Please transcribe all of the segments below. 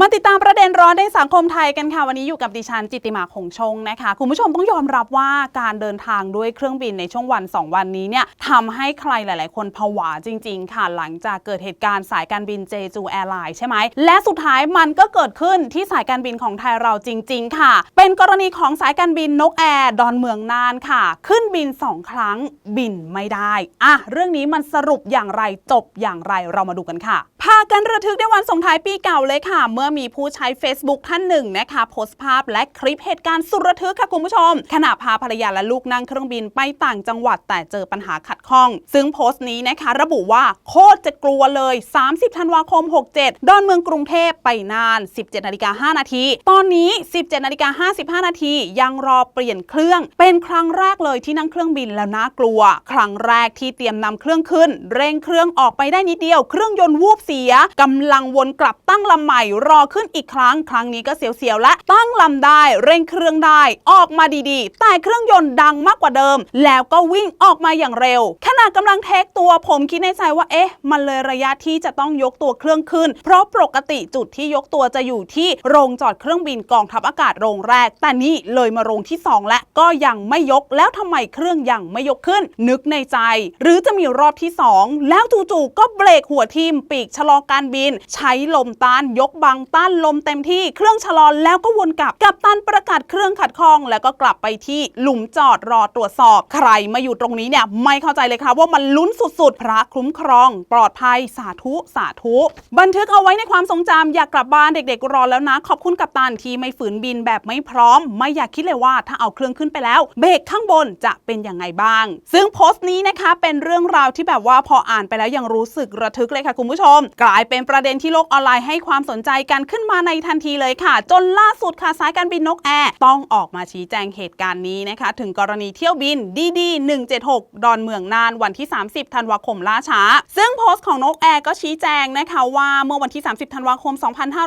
มาติดตามประเด็นร้อนในสังคมไทยกันค่ะ วันนี้อยู่กับดิฉันจิติมาคงชงนะคะ คุณผู้ชมต้องยอมรับว่าการเดินทางด้วยเครื่องบินในช่วงวัน 2 วันนี้เนี่ยทำให้ใครหลาย ๆ คนผวาจริง ๆ ค่ะ หลังจากเกิดเหตุการณ์สายการบินเจจูแอร์ไลน์ใช่ไหม และสุดท้ายมันก็เกิดขึ้นที่สายการบินของไทยเราจริง ๆ ค่ะ เป็นกรณีของสายการบินนกแอร์ดอนเมืองน่านค่ะ ขึ้นบิน 2 ครั้งบินไม่ได้อะเรื่องนี้มันสรุปอย่างไรจบอย่างไรเรามาดูกันค่ะพากันระทึกในวันส่งท้ายปีเก่าเลยค่ะเมื่อมีผู้ใช้ Facebook ท่านหนึ่งนะคะโพสต์ภาพและคลิปเหตุการณ์สุดระทึกค่ะคุณผู้ชม ขณะพาภรรยาและลูกนั่งเครื่องบินไปต่างจังหวัดแต่เจอปัญหาขัดข้อง ซึ่งโพสต์นี้นะคะระบุว่าโคตรจะกลัวเลย 30 ธันวาคม 67 ดอนเมืองกรุงเทพไปนาน 17นาฬิกา5นาที ตอนนี้ 17นาฬิกา55นาทียังรอเปลี่ยนเครื่อง เป็นครั้งแรกเลยที่นั่งเครื่องบินแล้วน่ากลัว ครั้งแรกที่เตรียมนำเครื่องขึ้น เร่งเครื่องออกไปได้นิดเดียว เครื่องยนต์วูบเสียกำลังวนกลับตั้งลำใหม่รอขึ้นอีกครั้ง ครั้งนี้ก็เสียวๆและตั้งลำได้เร่งเครื่องได้ ออกมาดีๆ แต่เครื่องยนต์ดังมากกว่าเดิม แล้วก็วิ่งออกมาอย่างเร็ว ขณะกำลังเทคตัวผมคิดในใจว่าเอ๊ะ มันเลยระยะที่จะต้องยกตัวเครื่องขึ้น เพราะปกติจุดที่ยกตัวจะอยู่ที่โรงจอดเครื่องบินกองทัพอากาศโรงแรก แต่นี่เลยมาโรงที่สองและก็ยังไม่ยกแล้วทำไมเครื่องยังไม่ยกขึ้น นึกในใจ หรือจะมีรอบที่สองแล้วจู่ๆก็เบรกหัวทิมปีกชะลอการบิน ใช้ลมต้านยกบังต้านลมเต็มที่เครื่องชะลอแล้วก็วนกลับกับตันประกาศเครื่องขัดข้อง แล้วก็กลับไปที่หลุมจอดรอตรวจสอบ ใครมาอยู่ตรงนี้เนี่ยไม่เข้าใจเลยค่ะว่ามันลุ้นสุดๆ พระคุ้มครอง ปลอดภัยสาธุสาธุ บันทึกเอาไว้ในความทรงจำอยากกลับบ้านเด็กๆรอแล้วนะ ขอบคุณกับตันที่ไม่ฝืนบินแบบไม่พร้อม ไม่อยากคิดเลยว่าถ้าเอาเครื่องขึ้นไปแล้ว เบรกข้างบนจะเป็นยังไงบ้าง ซึ่งโพสต์นี้นะคะเป็นเรื่องราวที่แบบว่าพออ่านไปแล้วยังรู้สึกระทึกเลยค่ะคุณผู้ชม กลายเป็นประเด็นที่โลกออนไลน์ให้ความสนใจกันขึ้นมาในทันทีเลยค่ะ จนล่าสุดค่ะสายการบินนกแอร์ต้องออกมาชี้แจงเหตุการณ์นี้นะคะ ถึงกรณีเที่ยวบินดีดี176 ดอนเมืองนานวันที่ 30 ธันวาคมล่าช้า ซึ่งโพสต์ของนกแอร์ก็ชี้แจงนะคะว่าเมื่อวันที่ 30 ธันวาคม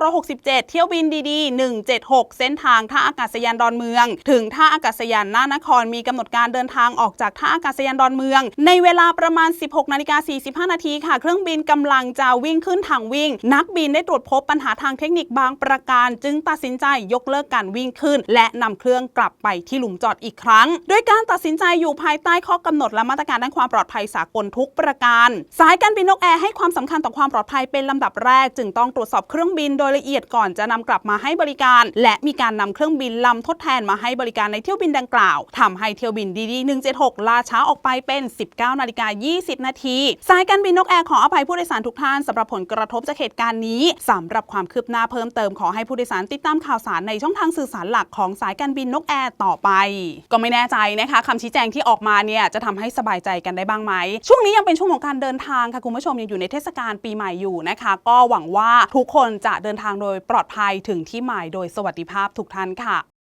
2567 เที่ยวบินดีดี176 เส้นทางท่าอากาศยานดอนเมือง ถึงท่าอากาศยานน่านครมีกำหนดการเดินทางออกจากท่าอากาศยานดอนเมือง ในเวลาประมาณ 16นาฬิกา45นาทีค่ะ เครื่องบินกำลังจะวิ่งขึ้นทางวิ่ง นักบินได้ตรวจพบปัญหาทางางเทคนิคบางประการ จึงตัดสินใจยกเลิกการวิ่งขึ้น และนำเครื่องกลับไปที่หลุมจอดอีกครั้ง ด้วยการตัดสินใจอยู่ภายใต้ข้อกำหนดและมาตรการด้านความปลอดภัยสากลทุกประการ สายการบินนกแอร์ให้ความสำคัญต่อความปลอดภัยเป็นลำดับแรก จึงต้องตรวจสอบเครื่องบินโดยละเอียดก่อนจะนำกลับมาให้บริการ และมีการนำเครื่องบินลำทดแทนมาให้บริการในเที่ยวบินดังกล่าวทำให้เที่ยวบินดีดี176ลาช้าออกไปเป็น 19นาฬิกา20 นาทีสายการบินนกแอร์ขออภัยผู้โดยสารทุกท่านสำหรับผลกระทบจากเหตุการณ์นี้สำหรับความคืบหน้าเพิ่มเติมขอให้ผู้โดยสารติดตามข่าวสารในช่องทางสื่อสารหลักของสายการบินนกแอร์ต่อไป ก็ไม่แน่ใจนะคะคำชี้แจงที่ออกมาเนี่ยจะทำให้สบายใจกันได้บ้างไหม ช่วงนี้ยังเป็นช่วงของการเดินทางค่ะคุณผู้ชมยังอยู่ในเทศกาลปีใหม่อยู่นะคะ ก็หวังว่าทุกคนจะเดินทางโดยปลอดภัยถึงที่หมายโดยสวัสดิภาพทุกท่านค่ะ